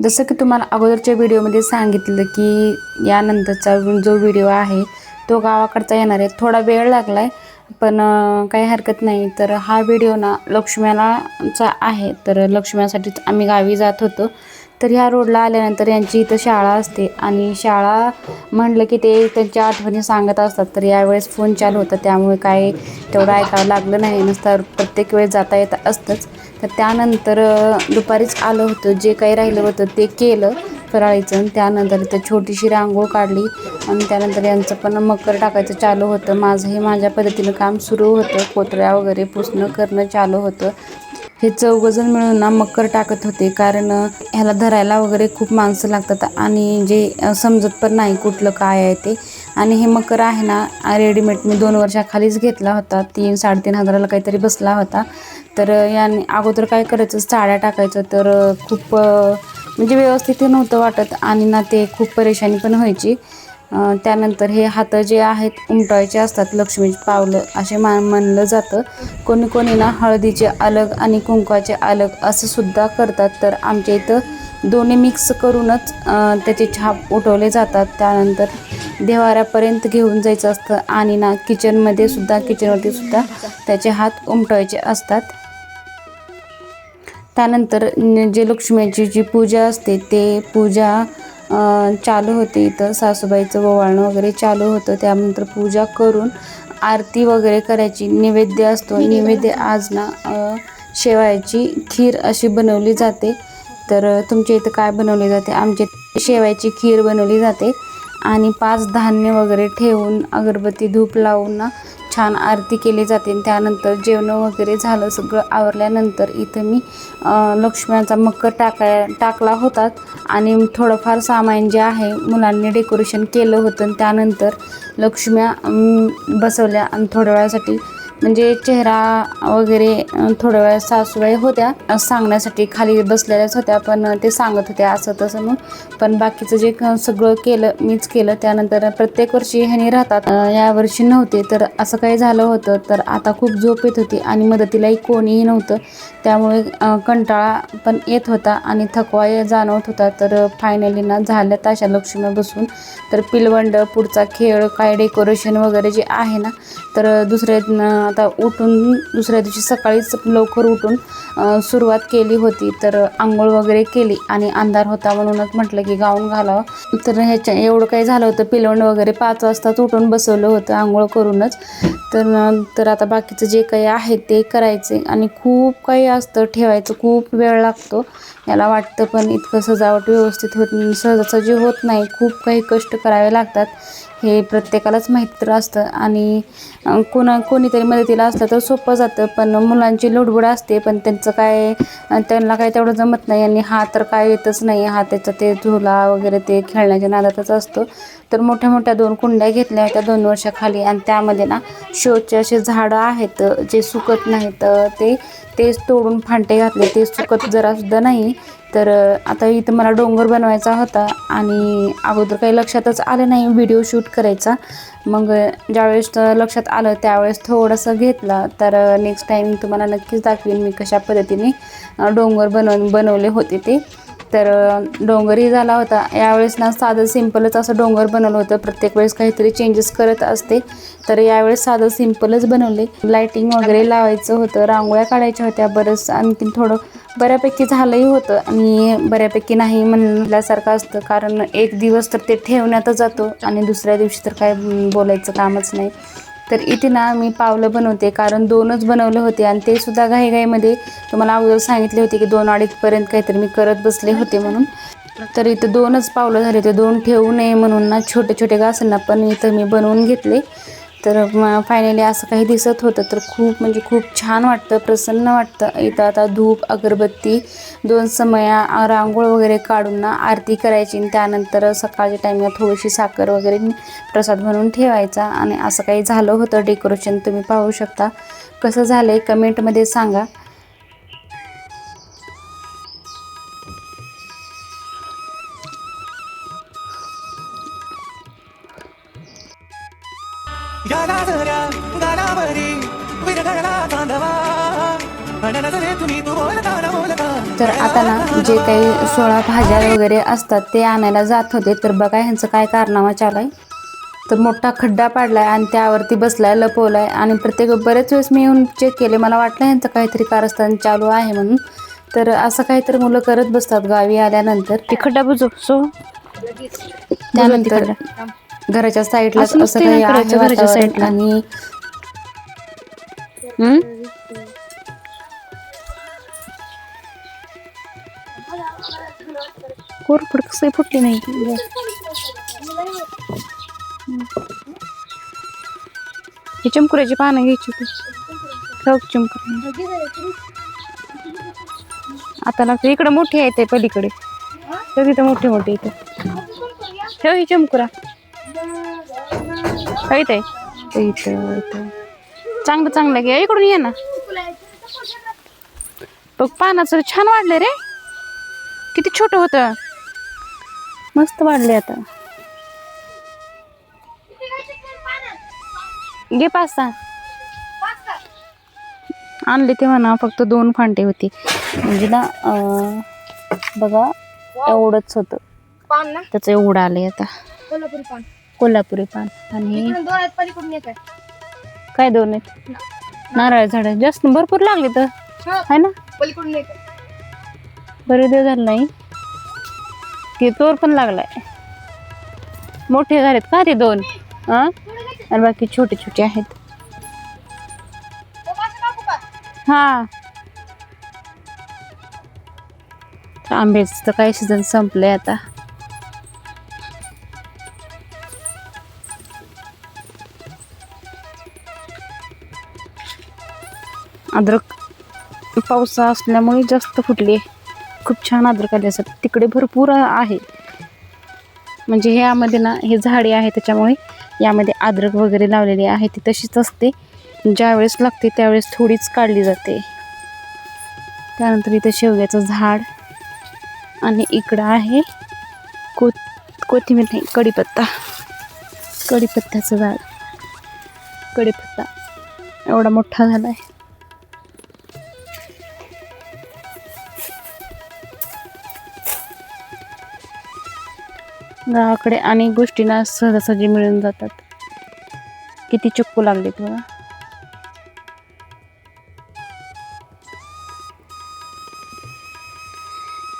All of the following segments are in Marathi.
जसं की तुम्हाला अगोदरच्या व्हिडिओमध्ये सांगितलं की यानंतरचा जो व्हिडिओ आहे तो गावाकडचा येणार आहे. थोडा वेळ लागला आहे पण काही हरकत नाही. तर हा व्हिडिओ ना लक्ष्म्यालाचा आहे. तर लक्ष्म्यासाठीच आम्ही गावी जात होतो. तर ह्या रोडला आल्यानंतर यांची इथं शाळा असते आणि शाळा म्हणलं की ते त्यांच्या आठवणी सांगत असतात. तर यावेळेस फोन चालू होता. त्यामुळे काय तेवढं ऐकावं लागलं नाही. नसतं प्रत्येक वेळेस जाता येत असतंच. तर त्यानंतर दुपारीच आलं होतं जे काही राहिलं होतं ते केलं फराळीचं. आणि त्यानंतर इथं छोटीशी रांगोळ काढली. आणि त्यानंतर यांचं पण मकर टाकायचं चालू होतं. माझं हे माझ्या पद्धतीनं काम सुरू होतं. कोतऱ्या वगैरे पुसणं करणं चालू होतं. हे चौघजण मिळून ना मकर टाकत होते कारण ह्याला धरायला वगैरे खूप माणसं लागतात आणि जे समजत पण नाही कुठलं काय आहे ते. आणि हे मकर आहे ना रेडीमेड मी दोन वर्षाखालीच घेतला होता तीन साडेतीन हजाराला काहीतरी बसला होता. तर याने अगोदर काय करायचं साड्या टाकायचं तर खूप म्हणजे व्यवस्थित नव्हतं वाटत आणि ना ते खूप परेशानी पण व्हायची. त्यानंतर हे हात जे आहेत उमटवायचे असतात लक्ष्मीची पावलं असे मा म्हणलं जातं. कोणी कोणी ना हळदीचे अलग आणि कुंकवाचे अलग असं सुद्धा करतात. तर आमच्या इथं दोन्ही मिक्स करूनच त्याचे छाप उठवले जातात. त्यानंतर देवाऱ्यापर्यंत घेऊन जायचं असतं आणि ना किचनमध्ये सुद्धा किचनवरती सुद्धा त्याचे हात उमटवायचे असतात. त्यानंतर जे लक्ष्मीची जी पूजा असते ते पूजा चालू होते इथं. सासूबाईचं ओवाळणं वगैरे चालू होतं. त्यानंतर पूजा करून आरती वगैरे करायची. नैवेद्य असतो. नैवेद्य आज ना शेवायची खीर अशी बनवली जाते. तर तुमच्या इथं काय बनवली जाते? आमच्या शेवायची खीर बनवली जाते. आणि पाच धान्य वगैरे ठेवून अगरबत्ती धूप लावून ना छान आरती केली जाते. आणि त्यानंतर जेवण वगैरे झालं सगळं आवरल्यानंतर इथं मी लक्ष्मणाचा लक्ष्म्यांचा मकर टाकाय टाकला होता. आणि थोडंफार सामान जे आहे मुलांनी डेकोरेशन केलं होतं. आणि त्यानंतर लक्ष्म्या बसवल्या. आणि थोड्या वेळासाठी म्हणजे चेहरा वगैरे थोड्या वेळा सासूबाई होत्या. सांगण्यासाठी खाली बसलेल्याच होत्या पण ते सांगत होत्या असं तसं म्हणून. पण बाकीचं जे क- सगळं केलं मीच केलं त्यानंतर प्रत्येक वर्षी ह्यानी राहतात. यावर्षी नव्हते तर असं काही झालं होतं तर आता खूप झोप येत होती आणि मदतीलाही कोणीही नव्हतं. त्यामुळे कंटाळा पण येत होता आणि थकवा जाणवत होता. तर फायनली ना झालं ताशा लक्ष्मी बसून. तर पिलवंड पुढचा खेळ काय डेकोरेशन वगैरे जे आहे ना तर दुसऱ्या आता उठून दुसऱ्या दिवशी सकाळीच लवकर उठून सुरुवात केली होती. तर आंघोळ वगैरे केली आणि अंधार होता म्हणूनच म्हटलं की गाऊन घालावं. तर ह्याच्या एवढं काही झालं होतं. पिलवण वगैरे पाच वाजताच उठून बसवलं होतं आंघोळ करूनच. तर तर आता बाकीचं जे काही आहे ते करायचे. आणि खूप काही असतं ठेवायचं. खूप वेळ लागतो. याला वाटतं पण इतकं सजावट व्यवस्थित होत सहजासहजी होत नाही. खूप काही कष्ट करावे लागतात. हे प्रत्येकालाच माहीत तर असतं. आणि कोणा कोणीतरी मदतीला असलं तर सोपं जातं. पण मुलांची लुडबुड असते पण त्यांचं काय त्यांना काय तेवढं जमत नाही. आणि हा तर काय येतच नाही. हा त्याचा ते झोला वगैरे ते खेळण्याच्या नादातच असतो. तर मोठ्या मोठ्या दोन कुंड्या घेतल्या होत्या दोन वर्षाखाली. आणि त्यामध्ये ना शोचे असे झाडं आहेत जे सुकत नाहीत. ते तेच तोडून फांटे घातले ते सुकत जरासुद्धा नाही. तर आता इथं मला डोंगर बनवायचा होता आणि अगोदर काही लक्षातच आलं नाही व्हिडिओ शूट करायचा. मग ज्यावेळेस लक्षात आलं त्यावेळेस थोडंसं घेतला. तर नेक्स्ट टाईम तुम्हाला नक्कीच दाखवेन मी कशा पद्धतीने डोंगर बनव बनवले होते ते. तर डोंगरही झाला होता. यावेळेस ना साधं सिम्पलच असं डोंगर बनवलं होतं. प्रत्येक वेळेस काहीतरी चेंजेस करत असते. तर यावेळेस साधं सिम्पलच बनवले. लायटिंग वगैरे लावायचं होतं. रांगोळ्या काढायच्या होत्या. बरंच आणखीन थोडं बऱ्यापैकी झालंही होतं. आणि बऱ्यापैकी नाही म्हणल्यासारखं असतं. कारण एक दिवस तर ते ठेवण्यातच जातो. आणि दुसऱ्या दिवशी तर काय बोलायचं कामच नाही. तर इथे ना मी पावलं बनवते कारण दोनच बनवले होते आणि ते सुद्धा घाईघाईमध्ये तुम्हाला अगोदर सांगितले होते की दोन अडीचपर्यंत काहीतरी मी करत बसले होते म्हणून. तर इथं दोनच पावलं झाले होते दोन ठेवू नये म्हणून ना छोटे छोटे घासांना पण इथं मी बनवून घेतले. तर फायनली असं काही दिसत होतं तर खूप म्हणजे खूप छान वाटतं प्रसन्न वाटतं. इथं आता धूप अगरबत्ती दोन समया रांगोळ वगैरे काढून ना आरती करायची आणि त्यानंतर सकाळच्या टाईमला थोडीशी साखर वगैरे प्रसाद म्हणून ठेवायचा आणि असं काही झालं होतं डेकोरेशन तुम्ही पाहू शकता. कसं झालं आहे कमेंटमध्ये सांगा. गालावरी विरघळला चांदवा तर आता ना जे काही सोळा भाज्या वगैरे असतात ते आणायला जात होते. तर बघा ह्यांचं काय कारनामा चालू आहे तर मोठा खड्डा पाडलाय आणि त्यावरती बसलाय लपवलाय. आणि प्रत्येक बरेच वेळेस मी येऊन चेक केले. मला वाटलं ह्यांचं काहीतरी कारस्थान चालू आहे म्हणून. तर असं काहीतरी मुलं करत बसतात गावी आल्यानंतर. ते खड्डा बुजव सो. त्यानंतर घराच्या साईडला असं काही आहे वातावरण. आणि हम्म कोरफड कसं फुटली नाही. ही चमकुऱ्याची पानं घ्यायची होती. चमकुर आता लागतं इकडं मोठी आहे ते पलीकडे. ठेव इथं मोठे मोठे इथं ठेव ही चमकुरा. इथं इथं. चांगलं चांगलं घ्या इकडून ये ना. बघ पानाचं छान वाढले रे. किती छोट होत. मस्त वाढले आता. घे पाच सहा आणले तेव्हा ना फक्त दोन फांटे होती. म्हणजे ना बघा एवढंच होतं. त्याचं एवढं आलंय आता. कोल्हापुरी पान. आणि इकडून दोन आहेत पलीकडून एक आहे काय दोन आहेत? नारळ झाड. जास्त भरपूर लागले तर. हा, आहे ना? पलीकडून एक आहे बरे दिवस झाले नाही. ते तोर पण लागलाय. मोठे झालेत का ते दोन? हा आणि बाकी छोटे छोटे आहेत. तो मासे टाकू का? हा. तर आंब्याचं तर काही सीझन संपलंय आता. अद्रक पावसा असल्यामुळे जास्त फुटली खूप छान अद्रक आले असत तिकडे भरपूर आहे. म्हणजे ह्यामध्ये ना हे झाडे आहे त्याच्यामुळे यामध्ये अद्रक वगैरे लावलेली आहे. ती तशीच असते. ज्यावेळेस लागते त्यावेळेस थोडीच काढली जाते. त्यानंतर इथं शेवग्याचं झाड आणि इकडं आहे कोथ कोथिंबीर नाही कढीपत्ता. कढीपत्त्याचं झाड. कढीपत्ता एवढा मोठा झाला आहे गावाकडे अनेक गोष्टींना सहजासहजी मिळून जातात. किती चिक्कू लागले बघा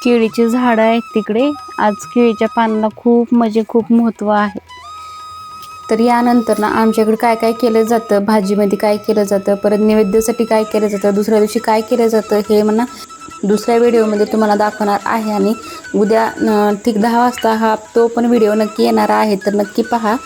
केळीची झाडं आहेत तिकडे. आज केळीच्या पानाला खूप म्हणजे खूप महत्त्व आहे. तर यानंतर ना आमच्याकडे काय काय केलं जातं? भाजीमध्ये काय केलं जातं? परत नैवेद्यासाठी काय केलं जातं? दुसऱ्या दिवशी काय केलं जातं? हे म्हणा दुसऱ्या व्हिडिओमध्ये तुम्हाला दाखवणार आहे आणि उद्या ठीक दहा वाजता हा तो पण व्हिडिओ नक्की येणार आहे. तर नक्की पहा.